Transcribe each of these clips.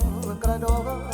นกระโดด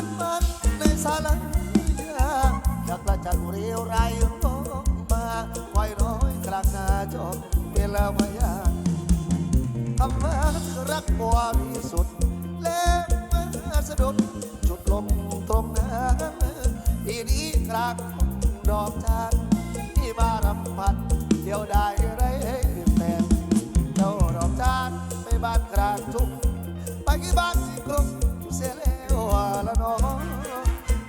วายานคำว่ารักบัวมีสุด แล้วมาสะดุดจุดลงตรงนั้นทีนี้กลางดอกจานที่มารำพันเดียวได้ไรแต่เจ้าดอกจานไปบ้านกลางทุ่งไปกี่บ้านที่กรุงเสียแล้วละน้อง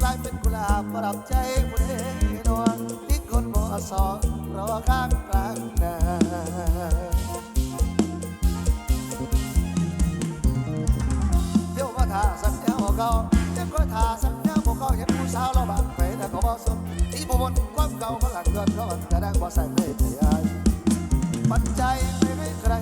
กลายเป็นกุหลาบประดับใจ สอนรอข้างกลางนาเดี๋ยวก็ท่าสัญญาบอกเขาเดี๋ยวก็ท่าสัญญาบอกเขาเห็นผู้สาวเราบางไปแต่ก็บ่สมที่บ่บนความเก่าพลังเดือนร้อนกระด้างบ่ใส่ไม่ได้ปัจจัยไม่ให้ใคร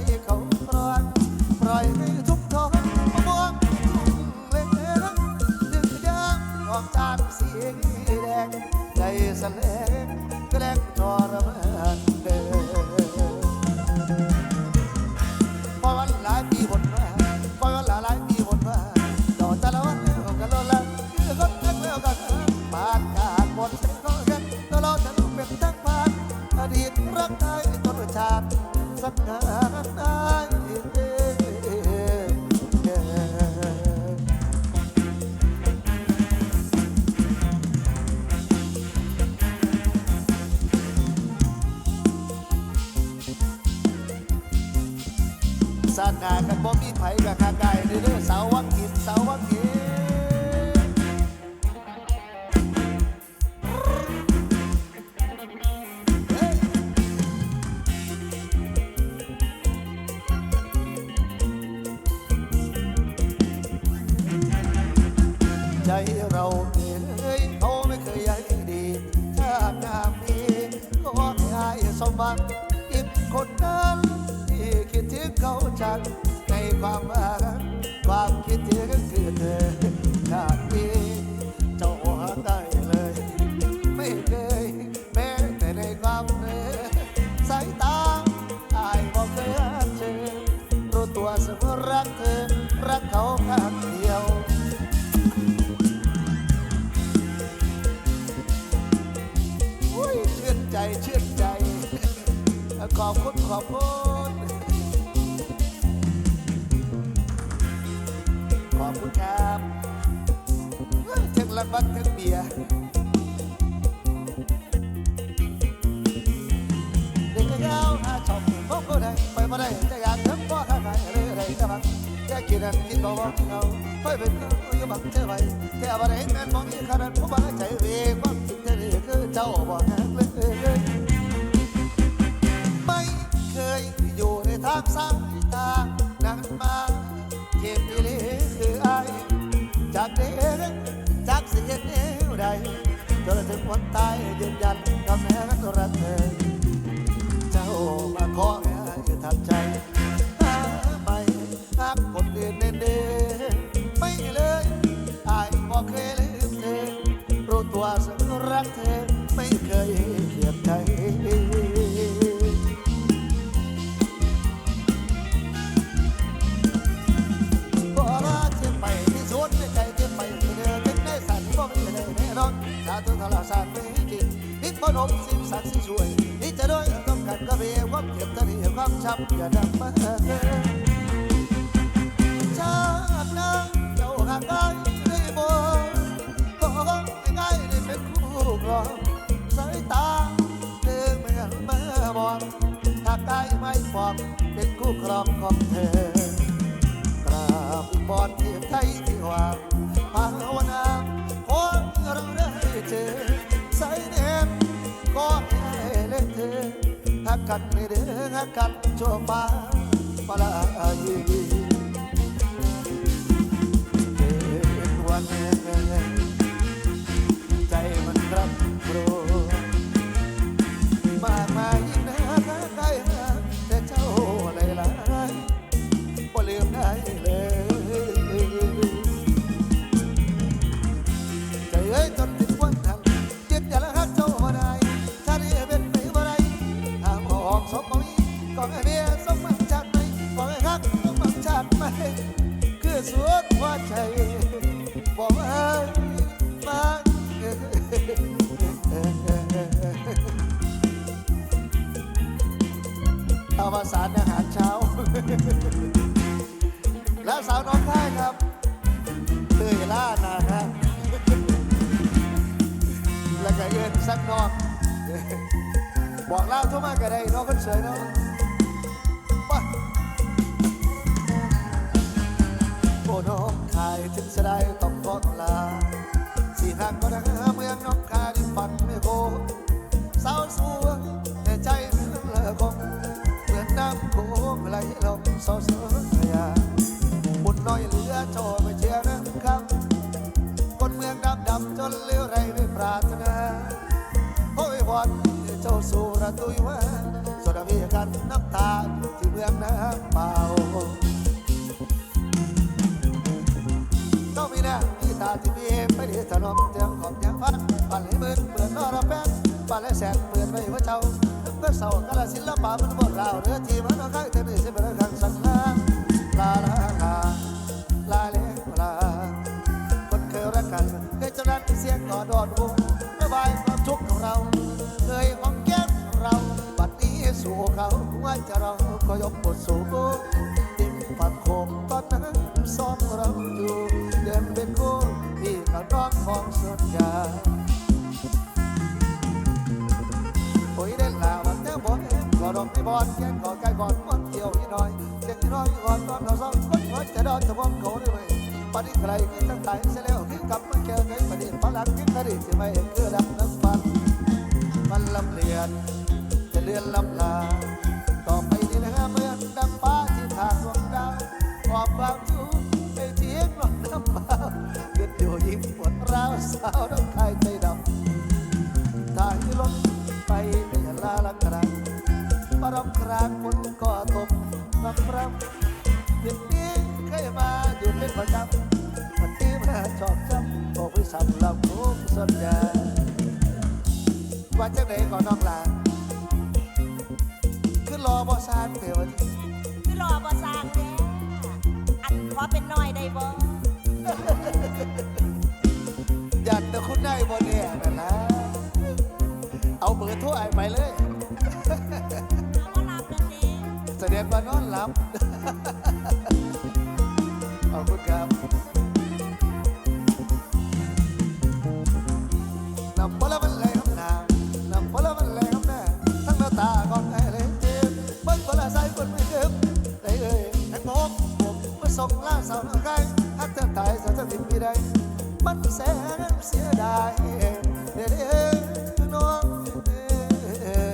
สักงานได้สาดหนากันบ่มีไผกับข้า เราเอ้ยเขาไม่เคยใยดีถ้าหน้ามีก็ให้สมบัติอีกคนนั้นที่คิดถึงเขาจัดในความรักความ ขอบคุณขอบคุณครับเฮ้งรางวัลถึงเบียร์เด็กก็ยาวหาชมพบก็ได้ไปมาได้จะอยากถึงพ่อข้าขายอะไรอะไรจะบังจะกินอันกินบ่บ่เอาไปเป็นเอาอยู่บังเธอไว้แต่ว่ได้แม่นมองอีกขนาดผู้บ้าใจเวความจริงเธอนี่คือเจ้าบ่แห้งเลยางสายตานั้นมาเจ็บอีเลีคืออายจากเด็กจากเสียเนวใดจนถึงวันตายยืนยันกับแม่รักเธอเจ้ามาขอ นมสิบสันช่วยนี่จะด้วยต้องการกระเบียความเก็บทะเลความชับอย่าดำมาชาตินั้เจ้าห่างไกลได้บ่ก็ง่ายได้เป็นคู่ครองสายตาเธอไม่หันมามองถ้ากล้ไม่ฟองเป็นคู่ครองของเธอกราบบอนเทียมไทยที่หวังภาวนา กกันไม่เด้อหักกันชั่วฟ้าปลายเป็นวัน สารอาหารเช้า แล้วสาวน้องค่ายครับเตยล่านะฮะแล้วก็เอินสักนอกบอกเล่าทั่วมากก็ได้น้องคนสวยเนาะไปโอ้น้องคายถึงจะได้ต้องขอลาสีทางก็ไดั ลงสอเสือยาบุญน้อยเหลือโจไปเชียร์น้ำคำคนเมืองดำดำจนเลี้ยวไรไม่ปรารถนาโอ้ยวันเจ้าสู่ระตุยว่าสดมีกันน้ำตาที่เมืองน้ำเปล่าต้องมีหน้ามีตาที่มีไม่ได้ถนอมเตียงของยังพันปันให้มืนเปิดนอระแป้นปันให้แสนเปิดไว้ว่าเจ้าเมื่อเสาร์กระศิลปะมันบดราเรือทีมันเอาข้เธอหนึ่งสิบันล กอดอดวงระบายความทุกข์ของเราเคยหอมแก้มเรา บัดนี้สู่เขาว่าจะเราก็ยกบทสู่ดินปัดโคมตอนนั้นซ้อมเราอยู่เดินเป็นคู่พี่กับน้องของสุดยาโอ้ยเด่นลาวันเจ้าบนก็ดอกที่บอลแกนก็ไก่บอลวันเดียวนิดหน่อยเสียงที่น้อยก่อนตอนเราซ้อมคนหัวจะดอนจะบอลเขาได้ไหม ปฏิใครที่ตั้งใจเสียแล้วที่กลับมาเจอกันประเด็นพลังที่คดีที่ไม่เกิดดับน้ำฟันมันลำเลียนจะเลื่อนลำลาต่อไปนี้นะเมื่อดังฟ้าที่ทางดวงดาวขอบความทุกข์ไปเทียงลงน้ำเปล่าเกิดอยู่ยิ้มปวดร้าวสาวน้ำคายใจดำทางที่ลงไปไม่ลาละกระปรำครางคนก็ตกรับรับ ว่าจะไหนก่อนน้องลาคือรอบอซานเดี๋ยวนี้คือรอบ่สร้างแท้อันขอเป็นน้อยได้บ่ยันแต่คุณได้บ่เนี่ยนะนะ เอาเบอร์โทรไอ้ไปเลย เอามารับนั่นเอง แสดงว่านอนหลับ เสียดายเด้อเด้อน้องเด้อ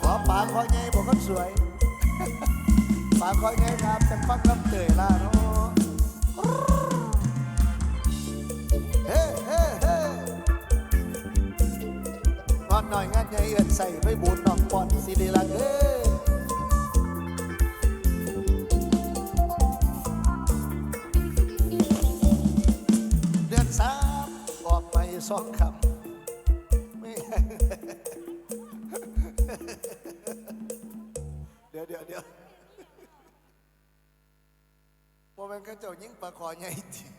ขอปากขอไงบอกคนสวย ปากขอไงครับจังฟังลำเตยล่ะเนา โมเป็นกระเจ้ายิ่งปลาคอใหญ่จริง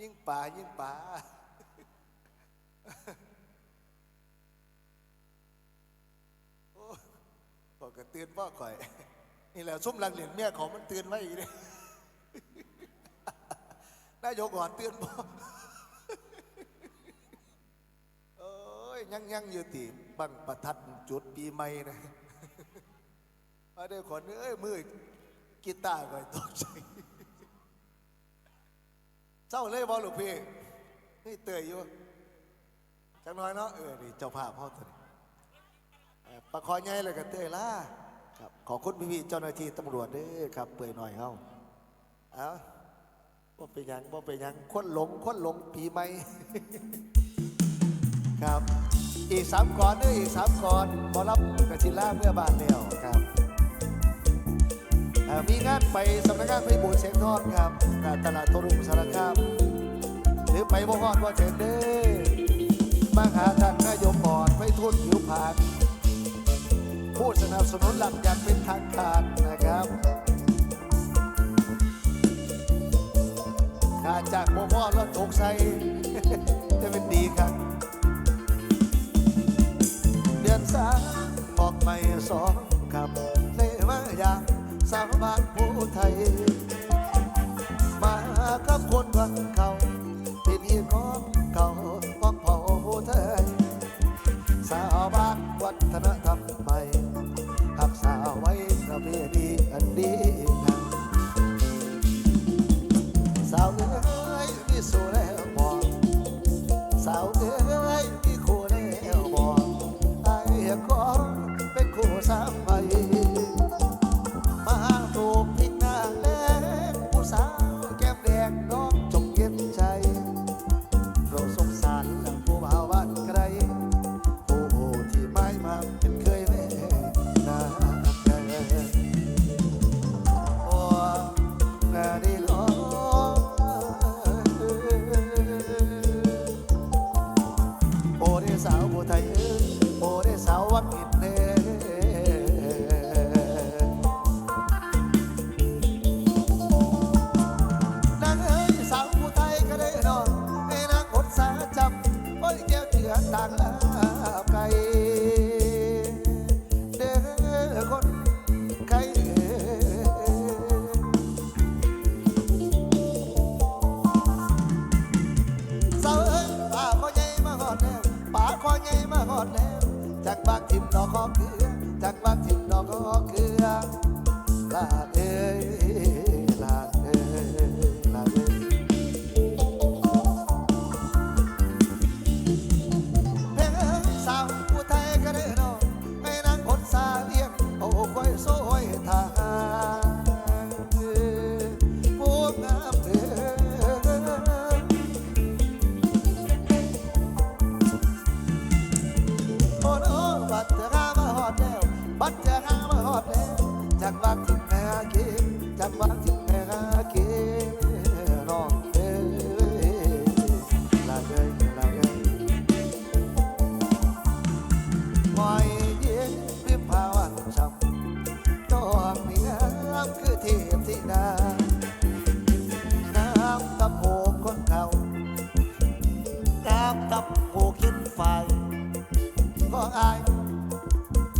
ยิ่งป่ายิ่งป่าโอ้บอกก็เตือนว่าข่อย นี่แหละส้มหลังเหรียญเมียของมันเตือนไว้อีกเลยนายกก่อนเตือนบ่ยังยังอยู่ตีบังประทัดจุดปีใหม่นะมาได้คนเอ้ยมือ กีตาร์ก็ตกใจเจ้าเลยบอลูกพี่นี่เตยอยู่จังน้อยเนาะเออนี่เจ้าภาพพ่อตัวนี้เอ่อประคอยใหญ่เลยกันเตยล่ะครับขอคุณพี่ๆเจ้าหน้าที่ตำรวจด้อครับ เปื่อยหน่อยเฮาเอาบ่เป็นยังบ่เป็นยังคนหลงคนหลงปีใหม่ครับ อีกสามก่อนเด้ออีกสามก่อนบอรับกระชิล่าเมื่อบานเดียวครับ มีงานไปสำนักงานไพบูลย์เสียงทอดครับงาตลาดโตรุ่งสารคามหรือไปบ่ฮอดว่าเถิดเด้อมาหาท่านนายกก่อนไปทุนผิวผานผู้สนับสนุนหลักอย่างเป็นทางการนะครับขาจากบ่พ่อรถตกใส่จะเป็นดีครับเดือนสามบอกไม่สอง สา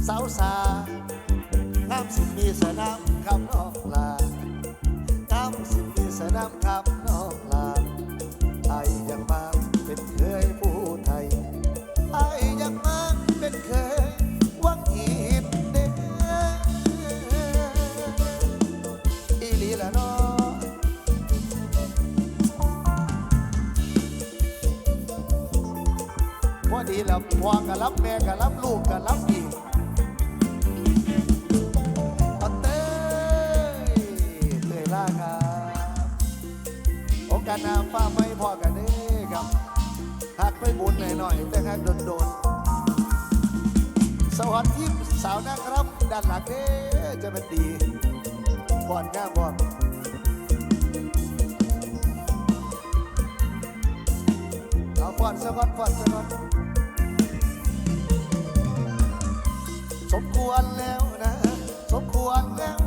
สาวสาน้ำสิมีสนามคำนอกลาน้ำสิมีสนามคำนอกลาไอยังมาเป็นเคยผู้ไทยไอยังมาเป็นเคยวังหินเด้ออีลีละเนาะพอดีล้วพ่อก็รับแม่ก็รับลูกก็รับ บุญหน่อยๆแต่หักโดนๆสวัสดีสาวนักรับด้านหลังเด้จะเป็นดีก่อนง่ามก่อนเอาฟอนสะก่อนฟอนสะก่อนสมควรแล้วนะ สมควรแล้ว